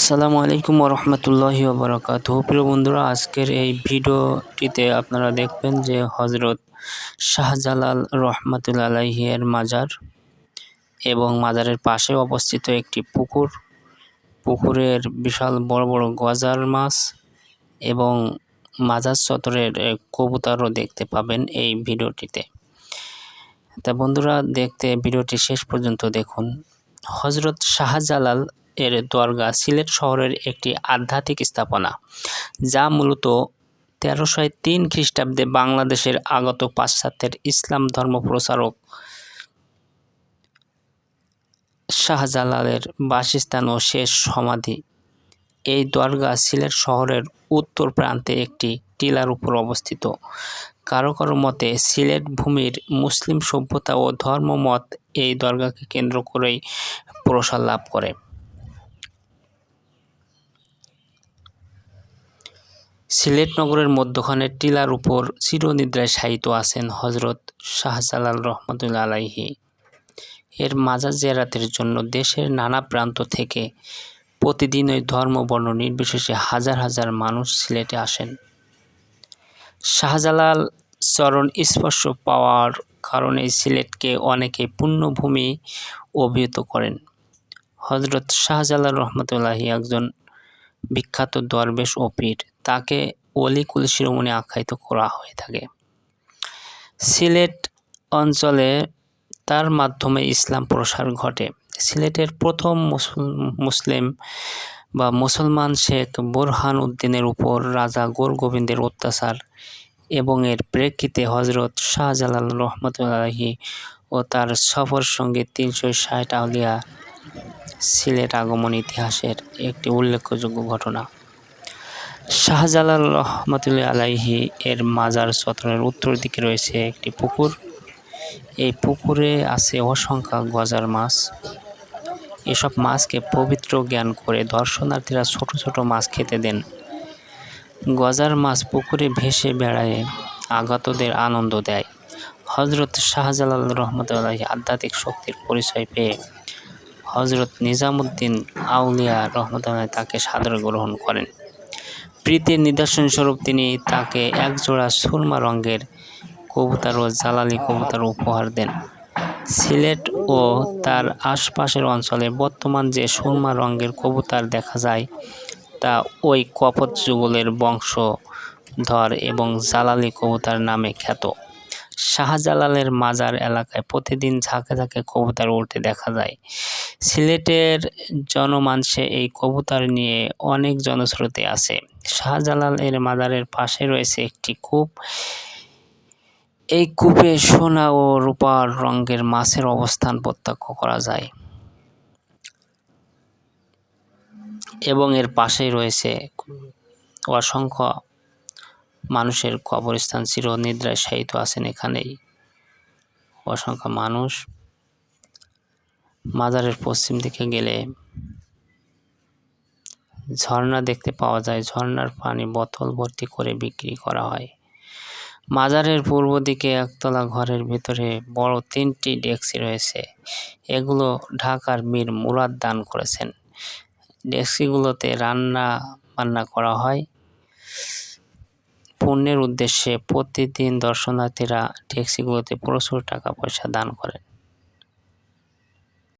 আসসালামু আলাইকুম রহমতুল্লাহি বরকাত প্রিয় বন্ধুরা, আজকের এই ভিডিওটিতে আপনারা দেখবেন যে হজরত শাহজালাল রহমাতুল আলাহিয়ের মাজার এবং মাজারের পাশে অবস্থিত একটি পুকুর। পুকুরের বিশাল বড় বড় গজার মাছ এবং মাজার চত্বরের কবুতরও দেখতে পাবেন এই ভিডিওটিতে। তা বন্ধুরা, দেখতে ভিডিওটি শেষ পর্যন্ত দেখুন। হজরত শাহজালাল এর দরগা সিলেট শহরের একটি আধ্যাত্মিক স্থাপনা, যা মূলত তেরোশো তিন খ্রিস্টাব্দে বাংলাদেশের আগত পাশ্চাত্যের ইসলাম ধর্ম প্রচারক শাহজালালের বাসস্থান ও শেষ সমাধি। এই দরগা সিলেট শহরের উত্তর প্রান্তে একটি টিলার উপর অবস্থিত। কারও কারও মতে সিলেট ভূমির মুসলিম সভ্যতা ও ধর্মমত এই দরগাকে কেন্দ্র করেই প্রসার লাভ করে। সিলেট নগরের মধ্যখানের টিলার উপর চিরনিদ্রায় শায়িত আছেন হজরত শাহজালাল রহমতুল্লা আলাইহি। এর মাজার জেরাতের জন্য দেশের নানা প্রান্ত থেকে প্রতিদিন ওই ধর্ম বর্ণ নির্বিশেষে হাজার হাজার মানুষ সিলেটে আসেন। শাহজালাল চরণ স্পর্শ পাওয়ার কারণে সিলেটকে অনেকে পুণ্যভূমি অভিহিত করেন। হজরত শাহজালাল রহমতুল্লাহি একজন বিখ্যাত দরবেশ ও পীর, তাকে অলিকুল শিরোমণি আখ্যায়িত করা হয়ে থাকে। সিলেট অঞ্চলে তার মাধ্যমে ইসলাম প্রসার ঘটে। সিলেটের প্রথম মুসলিম বা মুসলমান শেখ বোরহান উদ্দিনের উপর রাজা গোর গোবিন্দের অত্যাচার এবং এর প্রেক্ষিতে হজরত শাহজালাল রহমতুল্লাহি ও তার সফর সঙ্গে তিনশো ষাট আউলিয়া সিলেট আগমন ইতিহাসের একটি উল্লেখযোগ্য ঘটনা। শাহজালাল রহমতুল্লাহ আলাইহি এর মাজার চত্বরের উত্তর দিকে রয়েছে একটি পুকুর। এই পুকুরে আছে অসংখ্য গজার মাছ। এসব মাছকে পবিত্র জ্ঞান করে দর্শনার্থীরা ছোট ছোট মাছ খেতে দেন। গজার মাছ পুকুরে ভেসে বেড়ায়, আগতদের আনন্দ দেয়। হজরত শাহজালাল রহমতুল্লাহ আধ্যাত্মিক শক্তির পরিচয় পেয়ে হজরত নিজামুদ্দিন আউলিয়া রহমতুল্লাহ তাকে সাদর গ্রহণ করেন। প্রীতির নিদর্শনস্বরূপ তিনি তাকে একজোড়া সুরমা রঙের কবুতর ও জালালি কবুতর উপহার দেন। সিলেট ও তার আশপাশের অঞ্চলে বর্তমান যে সুরমা রঙের কবুতর দেখা যায়, তা ওই কপত যুগলের বংশধর এবং জালালি কবুতর নামে খ্যাত। শাহজালালের মাজার এলাকায় প্রতিদিন ঝাঁকে ঝাঁকে কবুতর উঠতে দেখা যায়। সিলেটের জনমানসে এই কবুতর নিয়ে অনেক জনশ্রুতি আছে। শাহজালাল এর মাজারের পাশে রয়েছে একটি কূপ। এই কূপে সোনা ও রূপার রঙের মাছের অবস্থান প্রত্যক্ষ করা যায়। এবং এর পাশেই রয়েছে অসংখ্য মানুষের কবরস্থান চির নিদ্রায় শায়িত আছেন এখানেই। অসংখ্য মানুষ মাজারের পশ্চিম দিকে গেলে ঝর্ণা দেখতে পাওয়া যায়। ঝর্ণার পানি বোতল ভর্তি করে বিক্রি করা হয়। মাজারের পূর্ব দিকে একতলা ঘরের ভিতরে বড় তিনটি ডেক্সি রয়েছে। এগুলো ঢাকার মীর মুরাদ দান করেছেন। ডেক্সিগুলোতে রান্না বান্না করা হয়। পুণ্যের উদ্দেশ্যে প্রতিদিন দর্শনার্থীরা ট্যাক্সিগুলোতে প্রচুর টাকা পয়সা দান করেন।